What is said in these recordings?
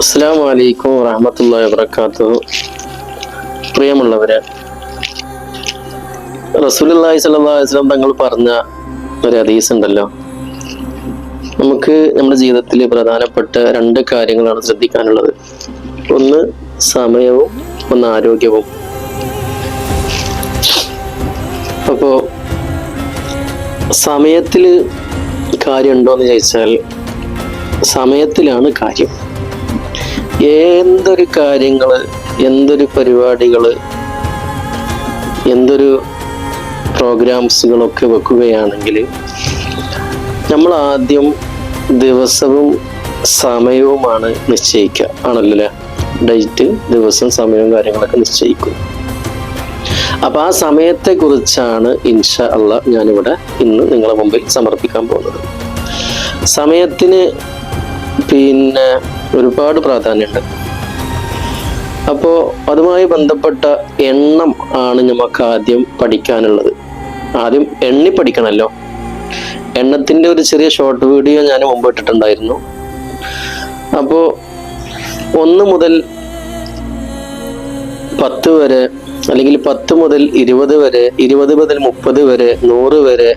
അസ്സാം വലൈക്കും വറഹമത്തല്ലാ വാബർക്കാത്തു പ്രിയമുള്ളവരെ റസൂലി സ്വലം തങ്ങൾ പറഞ്ഞ ഒരു ഹദീസ് ഉണ്ടല്ലോ നമുക്ക് നമ്മുടെ ജീവിതത്തിൽ പ്രധാനപ്പെട്ട രണ്ട് കാര്യങ്ങളാണ് ശ്രദ്ധിക്കാനുള്ളത്. ഒന്ന് സമയവും ഒന്ന് ആരോഗ്യവും. അപ്പോ സമയത്തിൽ കാര്യമുണ്ടോ എന്ന് ചോദിച്ചാൽ സമയത്തിലാണ് കാര്യം. എന്തൊരു കാര്യങ്ങൾ എന്തൊരു പരിപാടികൾ എന്തൊരു പ്രോഗ്രാംസുകളൊക്കെ വെക്കുകയാണെങ്കിൽ നമ്മൾ ആദ്യം ദിവസവും സമയവുമാണ് നിശ്ചയിക്കുക. ആണല്ലേ ഡേറ്റ് ദിവസം സമയവും കാര്യങ്ങളൊക്കെ നിശ്ചയിക്കും അപ്പൊ ആ സമയത്തെ കുറിച്ചാണ് ഇൻഷ അല്ല ഞാനിവിടെ ഇന്ന് നിങ്ങളെ മുമ്പിൽ സമർപ്പിക്കാൻ പോകുന്നത്. സമയത്തിന് പിന്നെ ഒരുപാട് പ്രാധാന്യമുണ്ട്. അപ്പോൾ അതുമായി ബന്ധപ്പെട്ട എണ്ണം ആണ് നമുക്ക് ആദ്യം പഠിക്കാനുള്ളത്. ആദ്യം എണ്ണി പഠിക്കണമല്ലോ എണ്ണത്തിന്റെ ഒരു ചെറിയ ഷോർട്ട് വീഡിയോ ഞാൻ മുമ്പ് ഇട്ടിട്ടുണ്ടായിരുന്നു. അപ്പോൾ ഒന്ന് മുതൽ പത്ത് വരെ അല്ലെങ്കിൽ പത്ത് മുതൽ ഇരുപത് വരെ ഇരുപത് മുതൽ മുപ്പത് വരെ നൂറ് വരെ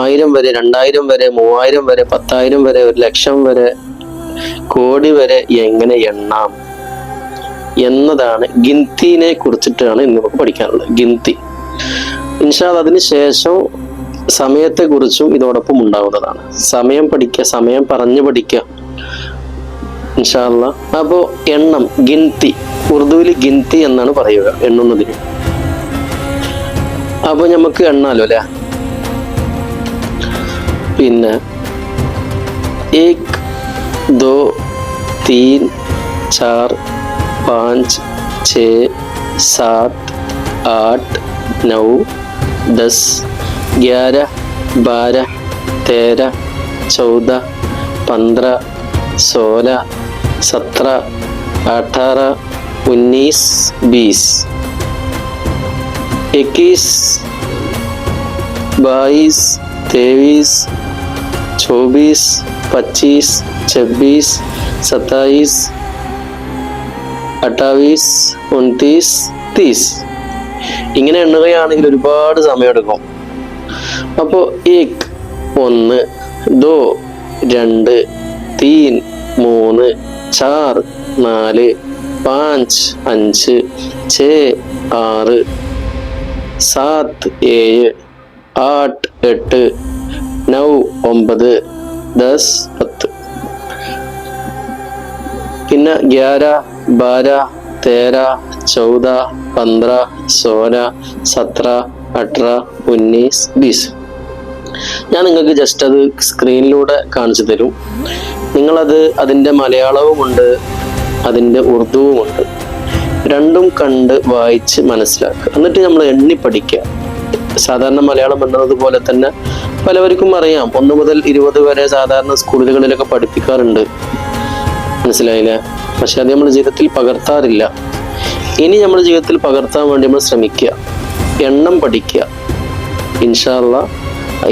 ആയിരം വരെ രണ്ടായിരം വരെ മൂവായിരം വരെ പത്തായിരം വരെ ഒരു ലക്ഷം വരെ കോടി വരെ എങ്ങനെ എണ്ണാം? എന്നതാണ് ഗിന്തിനെ കുറിച്ചിട്ടാണ് ഇന്ന് നമുക്ക് പഠിക്കാനുള്ളത്. ഗിന്തി ഇൻഷാദ് അതിന് ശേഷം സമയത്തെ കുറിച്ചും ഇതോടൊപ്പം ഉണ്ടാവുന്നതാണ്. സമയം പഠിക്കുക സമയം പറഞ്ഞു പഠിക്കുക ഇൻഷാല്ല അപ്പോ എണ്ണം ഗിന്തി ഉറുദുവിൽ ഗിന്തി എന്നാണ് പറയുക എണ്ണുന്നതിന്. അപ്പൊ നമുക്ക് എണ്ണാലോ അല്ലെ? പിന്നെ ഏക് दो, तीन, चार, पाँच, छ, सात, आठ, नौ, दस, ग्यारह, बारह, तेरह, चौदह, पंद्रह, सोलह, सत्रह, अठारह, उन्नीस, बीस। इक्कीस, बाईस, तेईस, चौबीस, पच्चीस छब्बीस सत्ताईस അട്ടാവീസ് ഉൺതീസ് തീസ് ഇങ്ങനെ എണ്ണുകയാണെങ്കിൽ ഒരുപാട് സമയമെടുക്കും അപ്പോൾ ഏക് ഒന്ന് ദോ രണ്ട് തീൻ മൂന്ന് ചാർ നാല് പാഞ്ച് അഞ്ച് ഛേ ആറ് സാത്ത് ഏഴ് ആട്ട് എട്ട് നൗ ഒമ്പത് ദസ് പത്ത് പിന്നെ ഗ്യാര ബാര തേര ചൗദ പന്ത്ര സോല സത്ര അട്ര ഉന്നീസ് ബീസ്. ഞാൻ നിങ്ങൾക്ക് ജസ്റ്റ് അത് സ്ക്രീനിലൂടെ കാണിച്ചു തരും. നിങ്ങളത് അതിന്റെ മലയാളവുമുണ്ട് അതിന്റെ ഉറുദുവുമുണ്ട് രണ്ടും കണ്ട് വായിച്ച് മനസ്സിലാക്കുക. എന്നിട്ട് നമ്മൾ എണ്ണി പഠിക്കുക. സാധാരണ മലയാളം എന്നത് പോലെ തന്നെ പലവർക്കും അറിയാം. ഒന്ന് മുതൽ ഇരുപത് വരെ സാധാരണ സ്കൂളുകളിലൊക്കെ പഠിപ്പിക്കാറുണ്ട്. മനസ്സിലായില്ല. പക്ഷെ അത് നമ്മുടെ ജീവിതത്തിൽ പകർത്താറില്ല. ഇനി നമ്മുടെ ജീവിതത്തിൽ പകർത്താൻ വേണ്ടി നമ്മൾ ശ്രമിക്കുക. എണ്ണം പഠിക്കുക. ഇൻഷാല്ല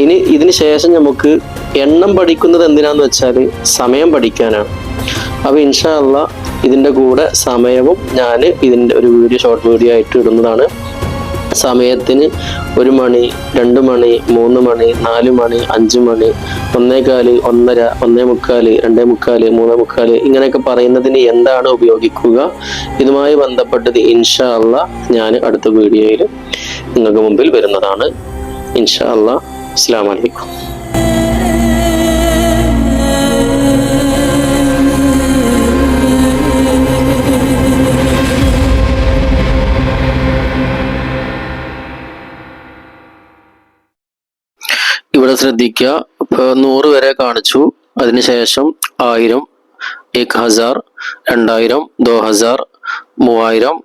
ഇനി ഇതിന് ശേഷം നമുക്ക് എണ്ണം പഠിക്കുന്നത് എന്തിനാന്ന് വെച്ചാൽ സമയം പഠിക്കാനാണ്. അപ്പോൾ ഇൻഷാല്ല ഇതിന്റെ കൂടെ സമയവും ഞാൻ ഇതിന്റെ ഒരു വീഡിയോ ഷോർട്ട് വീഡിയോ ആയിട്ട് ഇടുന്നതാണ്. സമയത്തിന് ഒരു മണി രണ്ട് മണി മൂന്ന് മണി നാല് മണി അഞ്ച് മണി ഒന്നേകാൽ ഒന്നര ഒന്നേ മുക്കാൽ രണ്ടേ മുക്കാൽ മൂന്നേ മുക്കാൽ ഇങ്ങനെയൊക്കെ പറയുന്നതിന് എന്താണ് ഉപയോഗിക്കുക? ഇതുമായി ബന്ധപ്പെട്ടത് ഇൻഷാ അല്ല ഞാൻ അടുത്ത വീഡിയോയിൽ നിങ്ങൾക്ക് മുമ്പിൽ വരുന്നതാണ്. ഇൻഷാ അല്ല അസ്സാം വലൈക്കും ഇവിടെ ശ്രദ്ധിക്കുക. ഇപ്പൊ നൂറ് വരെ കാണിച്ചു. അതിനുശേഷം ആയിരം എക് ഹസാർ രണ്ടായിരം ദോ ഹസാർ മൂവായിരം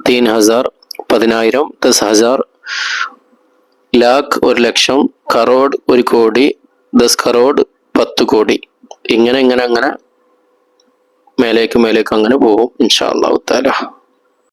തീൻ ഹസാർ പതിനായിരം ദസ് ഹസാർ ലാഖ് ഒരു ലക്ഷം കറോഡ് ഒരു കോടി ദസ് കറോഡ് പത്ത് കോടി. ഇങ്ങനെ ഇങ്ങനെ അങ്ങനെ മേലേക്ക് മേലേക്ക് അങ്ങനെ പോകും ഇൻഷാ അള്ളാഹു താല